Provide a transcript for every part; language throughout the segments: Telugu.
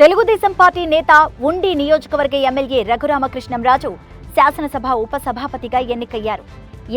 తెలుగుదేశం పార్టీ నేత ఉండి నియోజకవర్గ ఎమ్మెల్యే రఘురామకృష్ణంరాజు శాసనసభ ఉపసభాపతిగా ఎన్నికయ్యారు.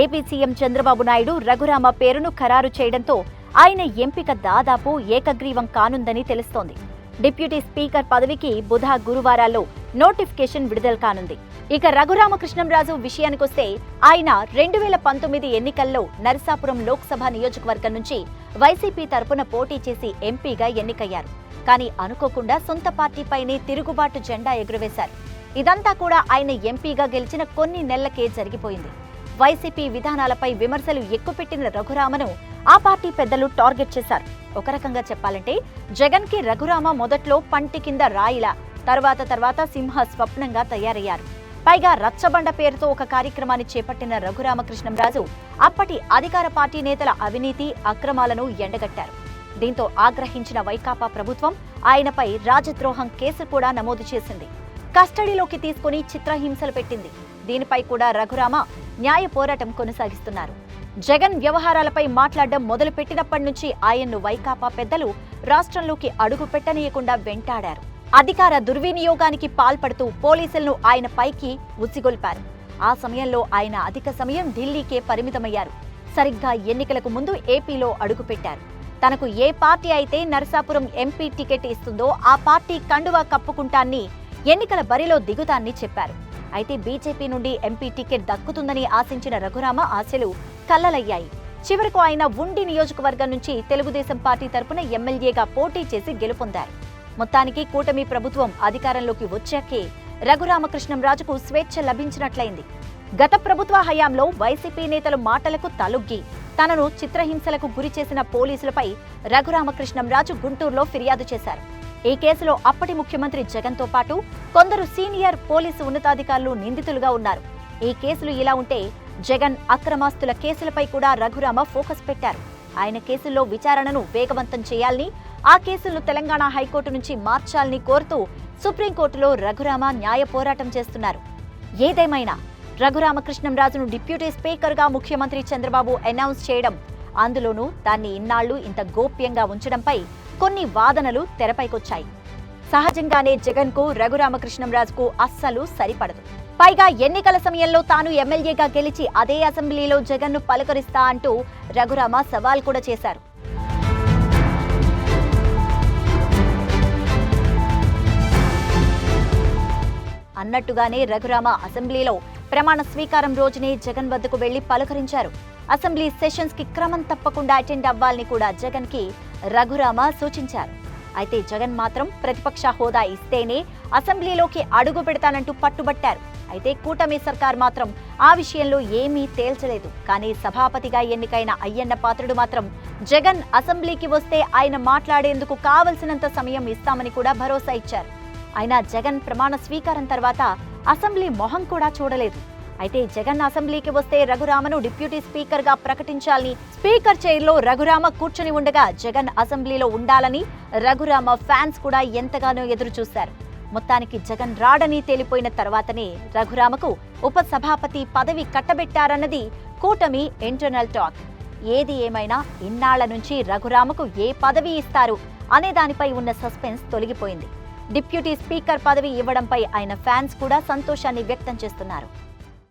ఏపీ సీఎం చంద్రబాబు నాయుడు రఘురామ పేరును ఖరారు చేయడంతో ఆయన ఎంపిక దాదాపు ఏకగ్రీవం కానుందని తెలుస్తోంది. డిప్యూటీ స్పీకర్ పదవికి బుధ గురువారాల్లో నోటిఫికేషన్ విడుదల కానుంది. ఇక రఘురామకృష్ణంరాజు విషయానికొస్తే ఆయన రెండు వేల పంతొమ్మిది ఎన్నికల్లో నరసాపురం లోక్సభ నియోజకవర్గం నుంచి వైసీపీ తరపున పోటీ చేసి ఎంపీగా ఎన్నికయ్యారు. కానీ అనుకోకుండా సొంత పార్టీపైనే తిరుగుబాటు జెండా ఎగురవేశారు. ఇదంతా కూడా ఆయన ఎంపీగా గెలిచిన కొన్ని నెలలకే జరిగిపోయింది. వైసీపీ విధానాలపై విమర్శలు ఎక్కుపెట్టిన రఘురామను ఆ పార్టీ పెద్దలు టార్గెట్ చేశారు. ఒక రకంగా చెప్పాలంటే జగన్కి రఘురామ మొదట్లో పంటి కింద రాయిలా తర్వాత తర్వాత సింహ స్వప్నంగా తయారయ్యారు. పైగా రచ్చబండ పేరుతో ఒక కార్యక్రమాన్ని చేపట్టిన రఘురామకృష్ణంరాజు అప్పటి అధికార పార్టీ నేతల అవినీతి అక్రమాలను ఎండగట్టారు. దీంతో ఆగ్రహించిన వైకాపా ప్రభుత్వం ఆయనపై రాజద్రోహం కేసు కూడా నమోదు చేసింది. కస్టడీలోకి తీసుకుని చిత్రహింసలు పెట్టింది. దీనిపై కూడా రఘురామ న్యాయ పోరాటం కొనసాగిస్తున్నారు. జగన్ వ్యవహారాలపై మాట్లాడడం మొదలుపెట్టినప్పటి నుంచి ఆయన్ను వైకాపా పెద్దలు రాష్ట్రంలోకి అడుగు పెట్టనీయకుండా వెంటాడారు. అధికార దుర్వినియోగానికి పాల్పడుతూ పోలీసులను ఆయన పైకి ఉసిగొల్పారు. ఆ సమయంలో ఆయన అధిక సమయం ఢిల్లీకే పరిమితమయ్యారు. సరిగ్గా ఎన్నికలకు ముందు ఏపీలో అడుగుపెట్టారు. తనకు ఏ పార్టీ అయితే నరసాపురం ఎంపీ టికెట్ ఇస్తుందో ఆ పార్టీ కండువా కప్పుకుంటాన్ని ఎన్నికల బరిలో దిగుతాన్ని చెప్పారు. అయితే బీజేపీ నుండి ఎంపీ టికెట్ దక్కుతుందని ఆశించిన రఘురామ ఆశలు కల్లలయ్యాయి. చివరకు ఆయన ఉండి నియోజకవర్గం నుంచి తెలుగుదేశం పార్టీ తరపున ఎమ్మెల్యేగా పోటీ చేసి గెలుపొందారు. మొత్తానికి కూటమి ప్రభుత్వం అధికారంలోకి వచ్చాకే రఘురామకృష్ణంరాజుకు స్వేచ్ఛ లభించినట్లయింది. గత ప్రభుత్వ హయాంలో వైసీపీ నేతల మాటలకు తలొగ్గి తనను చిత్రహింసలకు గురి చేసిన పోలీసులపై రఘురామకృష్ణంరాజు గుంటూరులో ఫిర్యాదు చేశారు. ఈ కేసులో అప్పటి ముఖ్యమంత్రి జగన్తో పాటు కొందరు సీనియర్ పోలీసు ఉన్నతాధికారులు నిందితులుగా ఉన్నారు. ఈ కేసులు ఇలా ఉంటే జగన్ అక్రమాస్తుల కేసులపై కూడా రఘురామ ఫోకస్ పెట్టారు. ఆయన కేసుల్లో విచారణను వేగవంతం చేయాలని ఆ కేసులను తెలంగాణ హైకోర్టు నుంచి మార్చాలని కోరుతూ సుప్రీంకోర్టులో రఘురామ న్యాయ పోరాటం చేస్తున్నారు. ఏదేమైనా రఘురామకృష్ణంరాజును డిప్యూటీ స్పీకర్గా ముఖ్యమంత్రి చంద్రబాబు అనౌన్స్ చేయడం అందులోనూ దాన్ని ఇన్నాళ్ళు ఇంత గోప్యంగా ఉంచడంపై కొన్ని వాదనలు తెరపైకొచ్చాయి. సహజంగానే జగన్కు రఘురామకృష్ణంరాజుకు అస్సలు సరిపడదు. పైగా ఎన్నికల సమయంలో తాను ఎమ్మెల్యేగా గెలిచి అదే అసెంబ్లీలో జగన్ను పలకరిస్తా అంటూ రఘురామ సవాల్ కూడా చేశారు. అన్నట్టుగానే రఘురామ అసెంబ్లీలో ప్రమాణ స్వీకారం రోజునే జగన్ వద్దకు వెళ్ళి పలకరించారు. అసెంబ్లీ సెషన్స్కి క్రమం తప్పకుండా అటెండ్ అవ్వాలని కూడా జగన్కి రఘురామ సూచించారు. అయితే జగన్ మాత్రం ప్రతిపక్ష హోదా ఇస్తేనే అసెంబ్లీలోకి అడుగు పెడతానంటూ పట్టుబట్టారు. అయితే కూటమి సర్కార్ మాత్రం ఆ విషయంలో ఏమీ తేల్చలేదు. కానీ సభాపతిగా ఎన్నికైన అయ్యన్న పాత్రుడు మాత్రం జగన్ అసెంబ్లీకి వస్తే ఆయన మాట్లాడేందుకు కావలసినంత సమయం ఇస్తామని కూడా భరోసా ఇచ్చారు. అయినా జగన్ ప్రమాణ స్వీకారం తర్వాత అసెంబ్లీ మొహం కూడా చూడలేదు. అయితే జగన్ అసెంబ్లీకి వస్తే రఘురామను డిప్యూటీ స్పీకర్గా ప్రకటించాలని స్పీకర్ చైర్లో రఘురామ కూర్చొని ఉండగా జగన్ అసెంబ్లీలో ఉండాలని రఘురామ ఫ్యాన్స్ కూడా ఎంతగానో ఎదురు చూశారు మొత్తానికి జగన్ రాడని తేలిపోయిన తర్వాతనే రఘురామకు ఉపసభాపతి పదవి కట్టబెట్టారన్నది కూటమి ఇంటర్నల్ టాక్. ఏది ఏమైనా ఇన్నాళ్ళ నుంచి రఘురామకు ఏ పదవి ఇస్తారు అనే దానిపై ఉన్న సస్పెన్స్ తొలగిపోయింది. డిప్యూటీ స్పీకర్ పదవి ఇవ్వడంపై ఆయన ఫ్యాన్స్ కూడా సంతోషాన్ని వ్యక్తం చేస్తున్నారు.